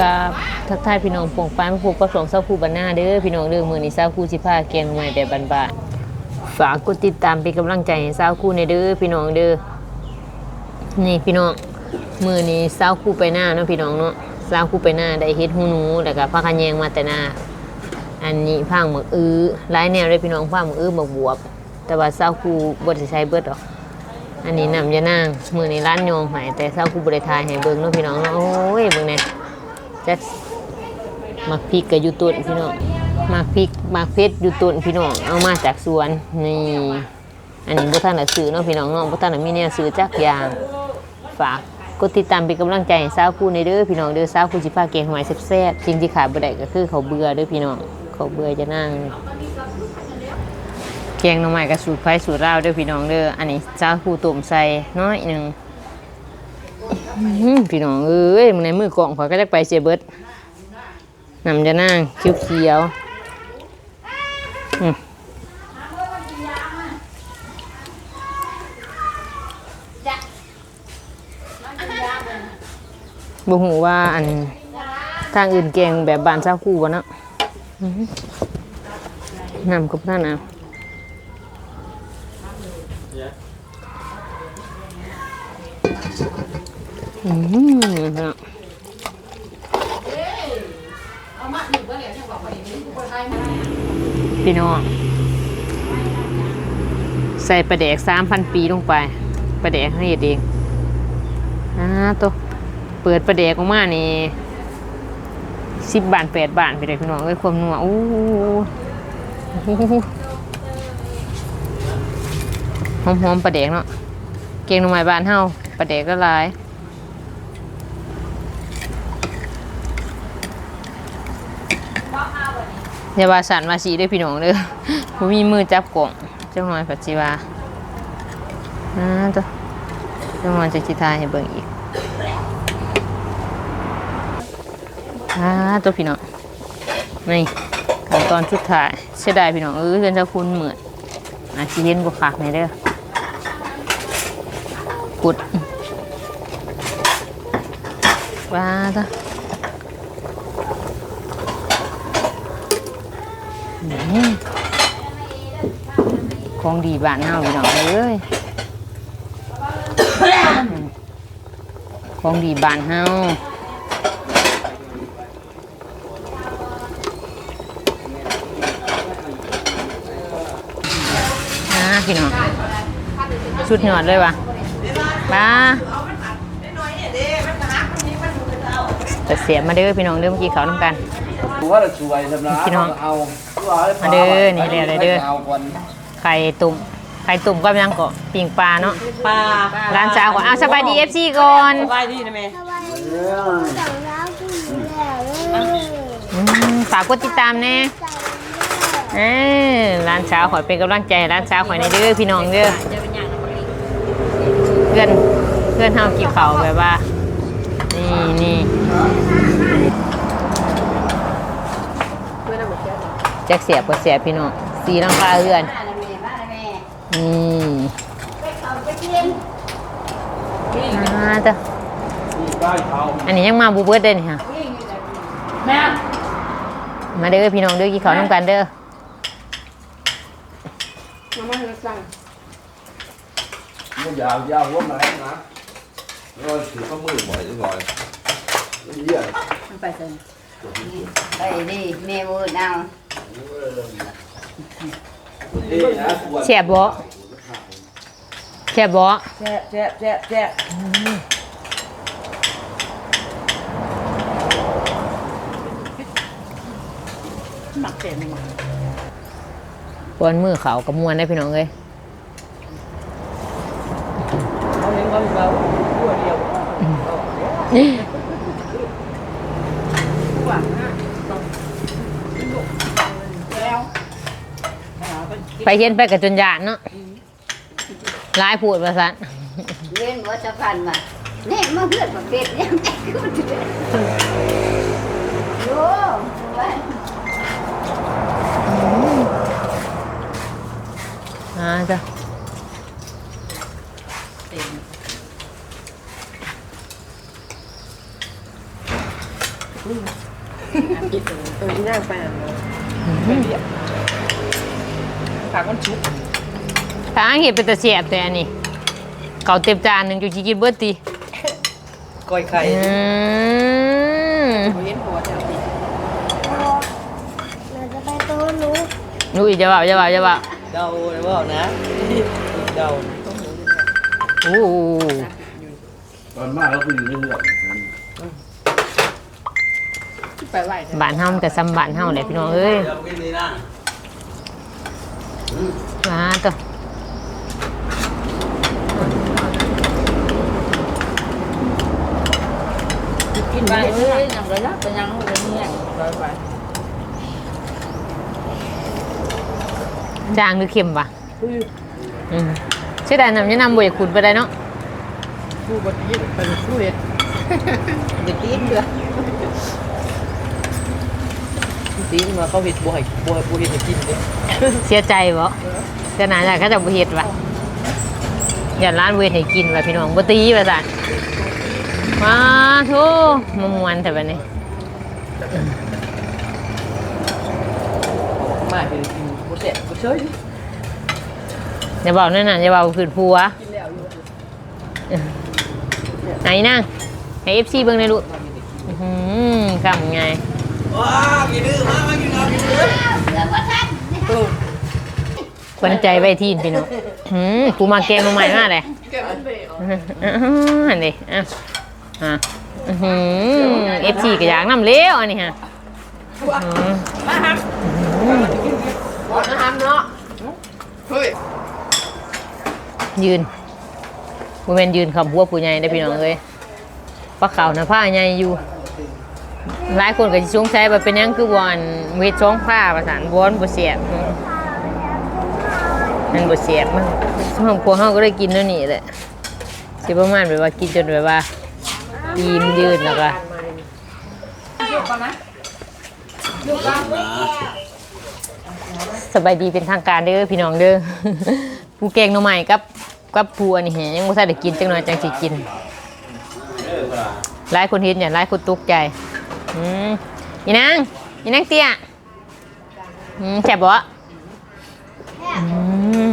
กับทักทายพี่น้องปงปาผู้ประสงค์เศร้าคู่บรรณาเด้อพี่น้องเด้อมือนี้เศร้าคู่สิพาแกงใหม่แบบบานๆฝากกดติดตามเป็นกำลังใจให้เศร้าคู่ในเด้อพี่น้องเด้อนี่พี่น้องมือนี้เศร้าคู่ไปหน้าเนาะพี่น้องเนาะเศร้าคู่ไปหน้าได้เฮ็ดหูหนูแล้วก็พักกันแยงมาแต่หน้าอันนี้พังหมึกอื้อหลายแนวเลยพี่น้องพังหมึกอื้อหมึกบวบ แต่ว่าเศร้าคู่บ่ได้ใช้เบิดหรอกอันนี้นำยานางมือในร้านโยงหายแต่เศร้าคู่บริทายให้เบิงเนาะพี่น้องเนาะโอ้ยบ จะมักพริกกับยูตุนพี่น้องมักพริกมักเพชรยูตุนพี่น้องเอามาจากสวนนี่อันนี้บ่ท่านหน่ะซื้อเนาะพี่น้องเนาะบ่ท่านหน่ะมีแนวซื้อจักอย่างฝากกดติดตามเป็นกำลังใจให้สาวคู่ในเด้อพี่น้องเด้อสาวคู่สิพาเกงหอยแซ่บๆสิ่งที่ขาดบ่ได้ก็คือเขาเบื่อเด้อพี่น้องเขาเบื่อจะนั่งแกงหน่อไม้กับสูตรไผ่สูตรลาเด้อพี่น้องเด้ออันนี้จ้าคู่ตุ่มใส่น้อยหนึ่ง พี่น้องเอ้ยมันในมือกล่องขอก็จะไปเสียเบิดนำจะนั่งเขียวเขียวบ่หูว่าอันทางอื่นแกงแบบบานเจ้าคู่วะเนาะนำกับท่านนะ อืมครับพี่น้อง ใส่ปลาแดกสามพันปีลงไปปลาแดกให้เฮ็ดเองอ่าตัวเปิดปลาแดกออกมานี่สิบบาทแปดบาทไปเลยพี่น้องเอ้ยความนัวอู้หอมๆปลาแดกเนาะเก่งหน่อไม้บานเฮาปลาแดกก็ลาย อย่าว่าสันมาสีด้วยพี่น้องเด้อบ่มีมือจับกล่องเจ้าหน่อยปัจจิวาอ่าตัวเจ้าหน่อยจะจิทายให้เบิ่งอีกอ่าตัวพี่น้องนี่ขั้นตอนสุดท้ายเสียดายพี่น้องเออเพื่อนเจ้าคุณเหมือนอาชีเห็นบ่คักในเด้อกุดว้าตัว อืม ของดีบ้านเฮาพี่น้องเอ้ยของดีบ้านเฮาอ่าพี่น้องสุดยอดเลยว่ะมาแต่เสียมาเด้อพี่น้องเด้อเมื่อกี้เขาน้ำกันว่าเราช่วยสำนักพี่น้องเอามาเด้อนี่แล้วเด้อเอาก่อน ไข่ตุ่มไข่ตุ่มก็ยังก็ปิ่งปลาเนาะปลาร้านสาวก่อนอ้าวสบายดีเอฟซีก่อนสบายดีนะแม่อืมฝากกดติดตามแน่เออร้านสาวขอยเป็นกำลังใจให้ร้านสาวขอยในเด้อพี่น้องเด้อเพื่อนเพื่อนเฮากี่เขาวแบบว่า นี่นี่แจ็คเสียบก็เสียบพี่น้องสีรังคาเรือน นี่อ่าจ้ะได้เขาอันนี้ยังมาบูเบิร์ดเด้นี่ค่ะแม่มาเด้อพี่น้องเด้อกี่เขาวน้ำกันเด้อไม่ยาวยาวหัวไหนนะเราถือข้อมือบ่อยจังเลยเยี่ยไปเถอะไปดิแม่พูดเอา เอ๊ะนะปวดเสียบบ่เสียบบ่แจ๊ะแจ๊ะแจ๊ะแจ๊ะหมักเต็มหมดปวนมือเขากับมวนได้พี่น้องเอ้ยเอาเลี้ยงเขาเราตัวเดียวหวังนะแล้ว ไปเห็นไปกับจนยานเนาะหลายพูดว่าซั่นเล่นวัชพันธ์มาแน่มาเพื่อนประเภทยังไงก็เดือดโย่ว่าอ่าจ้ะเออที่นั่งไปอะไปเรียก ฝากมันชุบทางเห็ดเป็นตะเสียบแต่อันนี้เก่าเต็มจานหนึ่งจุจิกินเบิร์ตีก้อยไข่อืมเห็นหัวแถวนี้เราจะไปตัวหนูนูอีกจะว่าจะว่าจะว่าเดาเลยว่านะเดาโอ้โหตอนมากเราคืออยู่ในเรื่องไปไหวบ้านเฮามันก็ซ้ำบ้านเฮาแหละพี่น้องเอ้ย มาตัวกินไปเอ้ยยังเลยนะไปยังเลยเนี่ยไปไปจางหรือเค็มวะอืมใช่แต่น้ำยะนำบ่อยากขุดไปได้เนาะผู้บดีเป็นผู้เห็ดเด็กกินเดือ ตีมาเขาเห็ดบ่อยบ่อยบ่เห็ดให้กินเลยเสียใจบ่ขนาดนั้นเขาจะบ่เฮ็ดวะอย่าร้านเวทให้กินว่ะพี่น้องบ่ตีว่าซั่นมาโธ่มามวนแต่บัดนี้มาเห็ดกินบ่เสร็จบ่เฉยอย่าบอกนั่นน่ะอย่าบอกผืนผัวกินแล้วอยู่ไหนนั่งให้ FC เบิ่งหน่อยลูกอื้อหือกำไง ว้ากินดื้อมากมากินเอากินดื้อเือว่าท่านขวัญใจไว้ที่พี่น้องหืมกูมาแกงมาใหม่มากเลยแกมันไปเอาอันนี้อะอะอื้อหือ FC ก็อยากนำเลี้ยวอันนี้ฮะมาฮัมบอกนะฮัมเนาะเฮ้ยยืนบ่แม่นยืนคำหัวผู้ใหญ่ได้พี่น้องเอ้ยปลาขาวน่ะผ้าใหญ่อยู่ หลายคนก็สิสงสัยว่าเป็นหยังคือวอนเฮ็ดช่องผ้าประสานวอนบ่เสียบมันบ่เสียบมันห้องพวเฮาก็ได้กินแล้วนี่แหละสิประมาณแบบว่ากินจนแบบว่าอิ่มยืนแล้วก็สบายดีเป็นทางการเด้อพี่น้องเด้อ ผู้แกงหน่อไม้กับกับผู้อันนี้แหยังบ่ทันได้กินจังหน่อยจังสิกิน หลายคนเห็นอย่างหลายคนตกใจอืมอีนางอีนางเตี้ยอืมแซ่บบ่อืม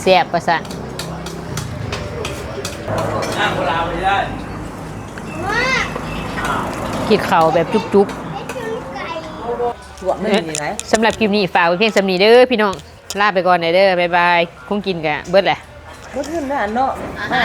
แซ่บประสานนั่งเวลาไม่ได้กินข้าวแบบจุ๊บตัวไม่มีไหนๆสำหรับคลิปนี้ฝากไว้เพียงสำนีเด้อพี่น้องลาไปก่อนเด้อบ๊ายบายคงกินกะเบิดแหละบ่ขึ้นได้เนาะอ่า